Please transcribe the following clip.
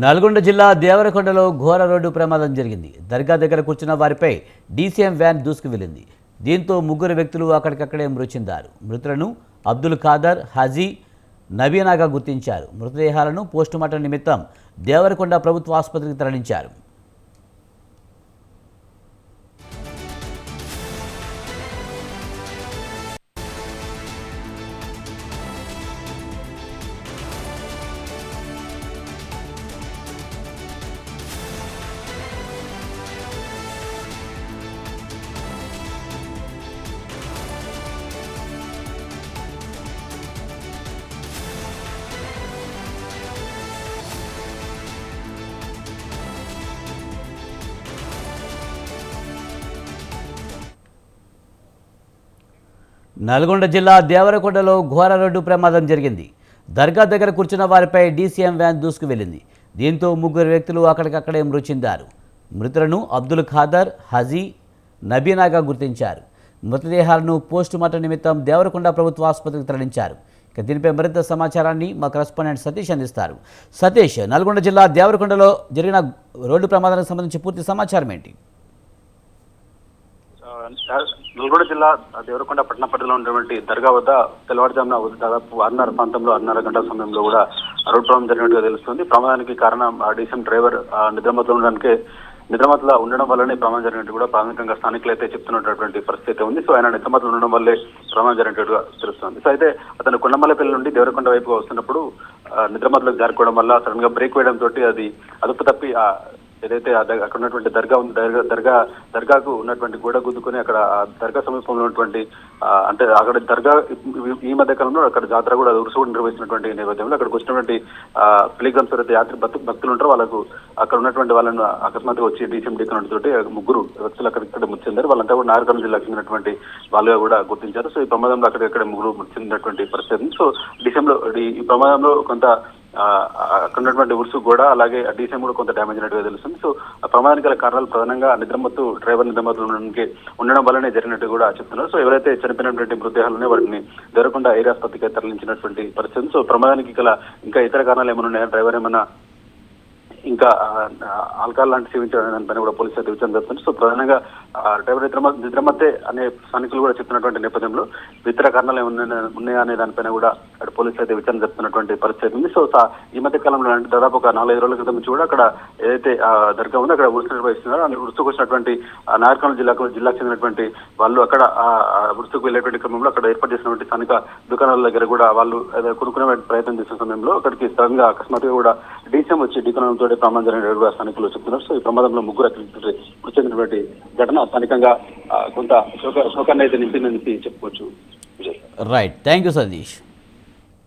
నల్గొండ జిల్లా దేవరకొండలో ఘోర రోడ్డు ప్రమాదం జరిగింది. దర్గా దగ్గర కూర్చున్న వారిపై డీసీఎం వ్యాన్ దూసుకు వెళ్ళింది. దీంతో ముగ్గురు వ్యక్తులు అక్కడికక్కడే మృతి చెందారు మృతులను అబ్దుల్ ఖాదర్ హజీ నబీనాగా గుర్తించారు. మృతదేహాలను పోస్టుమార్టం నిమిత్తం దేవరకొండ ప్రభుత్వ ఆసుపత్రికి తరలించారు. నల్గొండ జిల్లా దేవరకొండలో ఘోర రోడ్డు ప్రమాదం జరిగింది. దర్గా దగ్గర కూర్చున్న వారిపై డీసీఎం వ్యాన్ దూసుకు వెళ్ళింది. దీంతో ముగ్గురు వ్యక్తులు అక్కడికక్కడే మృతి చెందారు. మృతులను అబ్దుల్ ఖాదర్ హజీ నబీనాగా గుర్తించారు. మృతదేహాలను పోస్టుమార్టం నిమిత్తం దేవరకొండ ప్రభుత్వ ఆసుపత్రికి తరలించారు. ఇక దీనిపై మరింత సమాచారాన్ని మా కరస్పాండెంట్ సతీష్ అందిస్తారు. సతీష్ నల్గొండ జిల్లా దేవరకొండలో జరిగిన రోడ్డు ప్రమాదానికి సంబంధించి పూర్తి సమాచారం ఏంటి? నల్గొండ జిల్లా దేవరకొండ పట్టణ పరిధిలో ఉన్నటువంటి దర్గా వద్ద తెల్లవారుజామున దాదాపు అన్నర ప్రాంతంలో అన్నర గంటల సమయంలో కూడా రోడ్ ప్రమాదం జరిగినట్టుగా తెలుస్తుంది. ప్రమాదానికి కారణం ఆ డీసీఎం డ్రైవర్ ఆ, ఉండడానికి నిద్రమత్తులో ఉండడం వల్లనే ప్రమాదం జరిగినట్టు కూడా ప్రాథమికంగా స్థానికులు అయితే చెప్తున్నటువంటి పరిస్థితి ఉంది. సో ఆయన నిద్రమతలు ఉండడం వల్లే ప్రమాదం జరిగినట్టుగా తెలుస్తుంది. సో అయితే అతను కొండమల్లపల్లి నుండి దేవరకొండ వైపుగా వస్తున్నప్పుడు ఆ, జారుకోవడం వల్ల సడన్గా బ్రేక్ వేయడం తోటి అది అదుపు తప్పి ఆ ఏదైతే అక్కడ ఉన్నటువంటి దర్గా ఉంది దర్గా దర్గా దర్గాకు ఉన్నటువంటి గోడ గుద్దుకొని అక్కడ దర్గా సమీపంలో ఉన్నటువంటి అంటే అక్కడ దర్గా ఈ- మధ్య కాలంలో అక్కడ జాతర కూడా ఉరుసు కూడా నిర్వహిస్తున్నటువంటి నేపథ్యంలో అక్కడికి వచ్చినటువంటి పిలిగ్రమ్స్ ఏదైతే యాత్రి భక్తులు ఉంటారో వాళ్ళకు అక్కడ ఉన్నటువంటి వాళ్ళను అకస్మాత్తుగా వచ్చి డీసీఎం డీకన్ తోటి ముగ్గురు వ్యక్తులు అక్కడ ఇక్కడ మృతి చెందారు వాళ్ళంతా కూడా నాగరికల్ జిల్లాకు చెందినటువంటి వాళ్ళుగా కూడా గుర్తించారు. సో ఈ ప్రమాదంలో అక్కడెక్కడ ముగ్గురు మృతి చెందినటువంటి పరిస్థితి. సో డిసెంబర్ ఈ ప్రమాదంలో కొంత అక్కడ ఉన్నటువంటి ఉరుసు కూడా అలాగే డీసీఎం కూడా కొంత డ్యామేజ్ అయినట్టుగా తెలుస్తుంది. సో ప్రమాదానికి గల కారణాలు ప్రధానంగా నిద్రమత్తు డ్రైవర్ నిద్రమత్తు ఉండడానికి ఉండడం వల్లనే జరిగినట్టు కూడా చెప్తున్నారు. సో ఎవరైతే చనిపోయినటువంటి మృతదేహాలనే వాటిని దొరకకుండా ఏరియా ఆసుపత్రికి తరలించినటువంటి పరిస్థితి సో ప్రమాదానికి గల ఇంకా ఇతర కారణాలు ఏమైనా ఉన్నాయా? డ్రైవర్ ఏమైనా ఇంకా ఆల్కహాల్ లాంటి సేవించడం దానిపైన కూడా పోలీసులు అయితే విచారణ జరుపుతుంది సో ప్రధానంగా డ్రైవర్ నిద్రమత్తే అనే స్థానికులు కూడా చెప్తున్నటువంటి నేపథ్యంలో ఇతర కారణాలు ఉన్నాయా అనే దానిపైన కూడా అటు పోలీసులు అయితే విచారణ జరుపుతున్నటువంటి పరిస్థితి ఉంది. సో ఈ మధ్య కాలంలో అంటే దాదాపు ఒక నాలుగైదు రోజుల క్రితం నుంచి కూడా అక్కడ ఏదైతే దర్గా ఉందో అక్కడ ఉరుసు నిర్వహిస్తున్నారో. ఆ ఉరుసుకు వచ్చినటువంటి ఆ, జిల్లాకు జిల్లాకు చెందినటువంటి వాళ్ళు అక్కడ ఆ ఉరుసుకు వెళ్ళేటువంటి క్రమంలో అక్కడ ఏర్పాటు చేసినటువంటి స్థానిక దుకాణాల దగ్గర కూడా వాళ్ళు కొనుక్కునే ప్రయత్నం చేసిన సమయంలో అక్కడికి స్థలంగా అకస్మాత్తుగా కూడా డీసీఎం వచ్చి డీకనంతో ప్రమాదం జరిగిన స్థానికులు చెప్తున్నారు. సో ఈ ప్రమాదంలో ముగ్గురు అక్కడికి మృతి చెందినటువంటి ఘటన స్థానికంగా కొంత శోక శోకాన్ని అయితే నింపిందని చెప్పుకోవచ్చు. Right thank you Satish